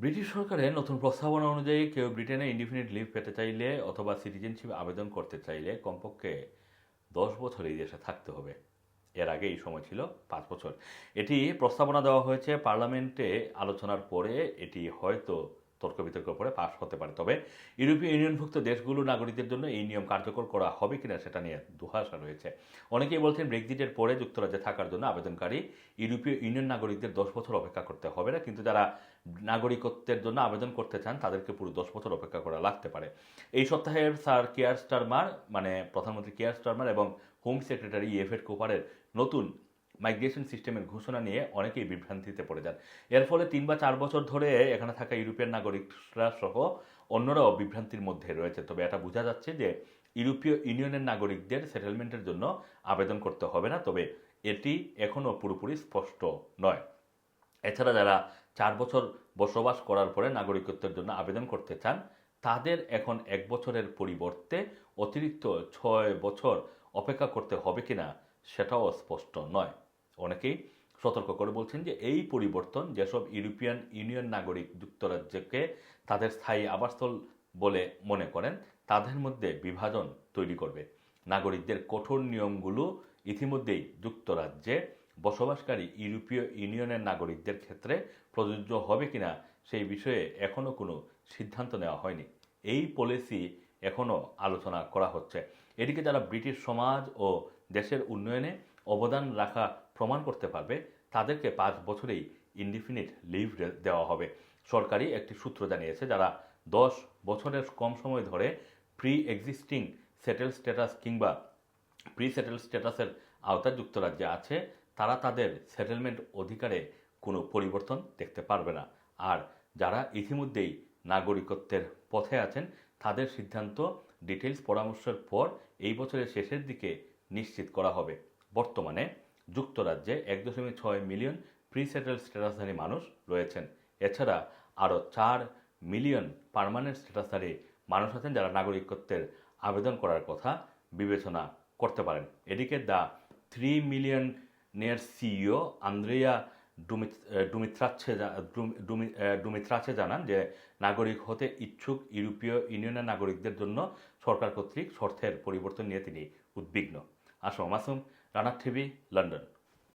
British সরকারের নতুন প্রস্তাবনা অনুযায়ী কেউ ব্রিটেনে ইন্ডিফিনিট লিভ পেতে চাইলে অথবা সিটিজেনশিপ আবেদন করতে চাইলে কমপক্ষে দশ বছর এই দেশে থাকতে হবে। এর আগে এই সময় ছিল পাঁচ বছর। এটি প্রস্তাবনা দেওয়া হয়েছে, পার্লামেন্টে আলোচনার পরে এটি হয়তো তর্ক বিতর্ক পরে পাশ হতে পারে। তবে ইউরোপীয় ইউনিয়নভুক্ত দেশগুলো নাগরিকদের জন্য এই নিয়ম কার্যকর করা হবে কিনা সেটা নিয়ে দুহাসা রয়েছে। অনেকেই বলছেন ব্রেক্সিটের পরে যুক্তরাজ্যে থাকার জন্য আবেদনকারী ইউরোপীয় ইউনিয়ন নাগরিকদের দশ বছর অপেক্ষা করতে হবে না, কিন্তু যারা নাগরিকত্বের জন্য আবেদন করতে চান তাদেরকে পুরো দশ বছর অপেক্ষা করা লাগতে পারে। এই সপ্তাহের স্যার কেয়ার স্টারমার মানে প্রধানমন্ত্রী কেয়ার স্টারমার এবং হোম সেক্রেটারি ইএফএড কোপারের নতুন মাইগ্রেশন সিস্টেমের ঘোষণা নিয়ে অনেকেই বিভ্রান্তিতে পড়ে যান। এর ফলে তিন বা চার বছর ধরে এখানে থাকা ইউরোপিয়ান নাগরিকরা সহ অন্যরাও বিভ্রান্তির মধ্যে রয়েছে। তবে এটা বোঝা যাচ্ছে যে ইউরোপীয় ইউনিয়নের নাগরিকদের সেটেলমেন্টের জন্য আবেদন করতে হবে না। তবে এটি এখনও পুরোপুরি স্পষ্ট নয়। এছাড়া যারা চার বছর বসবাস করার পরে নাগরিকত্বের জন্য আবেদন করতে চান, তাদের এখন এক বছরের পরিবর্তে অতিরিক্ত ছয় বছর অপেক্ষা করতে হবে কিনা সেটাও স্পষ্ট নয়। অনেকেই সতর্ক করে বলছেন যে এই পরিবর্তন যেসব ইউরোপিয়ান ইউনিয়ন নাগরিক যুক্তরাজ্যকে তাদের স্থায়ী আবাসস্থল বলে মনে করেন, তাদের মধ্যে বিভাজন তৈরি করবে। নাগরিকদের কঠোর নিয়মগুলো ইতিমধ্যেই যুক্তরাজ্যে বসবাসকারী ইউরোপীয় ইউনিয়নের নাগরিকদের ক্ষেত্রে প্রযোজ্য হবে কিনা সেই বিষয়ে এখনও কোনো সিদ্ধান্ত নেওয়া হয়নি। এই পলিসি এখনও আলোচনা করা হচ্ছে। এদিকে যারা ব্রিটিশ সমাজ ও দেশের উন্নয়নে অবদান রাখা প্রমাণ করতে পারবে তাদেরকে পাঁচ বছরেই ইনডিফিনিট লিভ দেওয়া হবে। সরকারি একটি সূত্র জানিয়েছে যারা দশ বছরের কম সময় ধরে প্রি এক্সিস্টিং সেটেল স্ট্যাটাস কিংবা প্রি সেটেল স্ট্যাটাসের আওতায় যুক্তরাজ্যে আছে, তারা তাদের সেটেলমেন্ট অধিকারে কোনো পরিবর্তন দেখতে পারবে না। আর যারা ইতিমধ্যেই নাগরিকত্বের পথে আছেন, তাদের সিদ্ধান্ত ডিটেলস পরামর্শের পর এই বছরের শেষের দিকে নিশ্চিত করা হবে। বর্তমানে যুক্তরাজ্যে এক দশমিক ছয় মিলিয়ন প্রি সেটেল স্ট্যাটাসধারী মানুষ রয়েছেন। এছাড়া আরও চার মিলিয়ন পার্মানেন্ট স্ট্যাটাসধারী মানুষ আছেন যারা নাগরিকত্বের আবেদন করার কথা বিবেচনা করতে পারেন। এদিকে দ্য থ্রি মিলিয়ন নেয়ার সিইও আন্দ্রেয়া ডুমিত্রাচ্ছে ডুমিত্রাচ্ছে জানান যে নাগরিক হতে ইচ্ছুক ইউরোপীয় ইউনিয়নের নাগরিকদের জন্য সরকার কর্তৃক শর্তের পরিবর্তন নিয়ে তিনি উদ্বিগ্ন। আসম মাসুম রানার টিভি লন্ডন।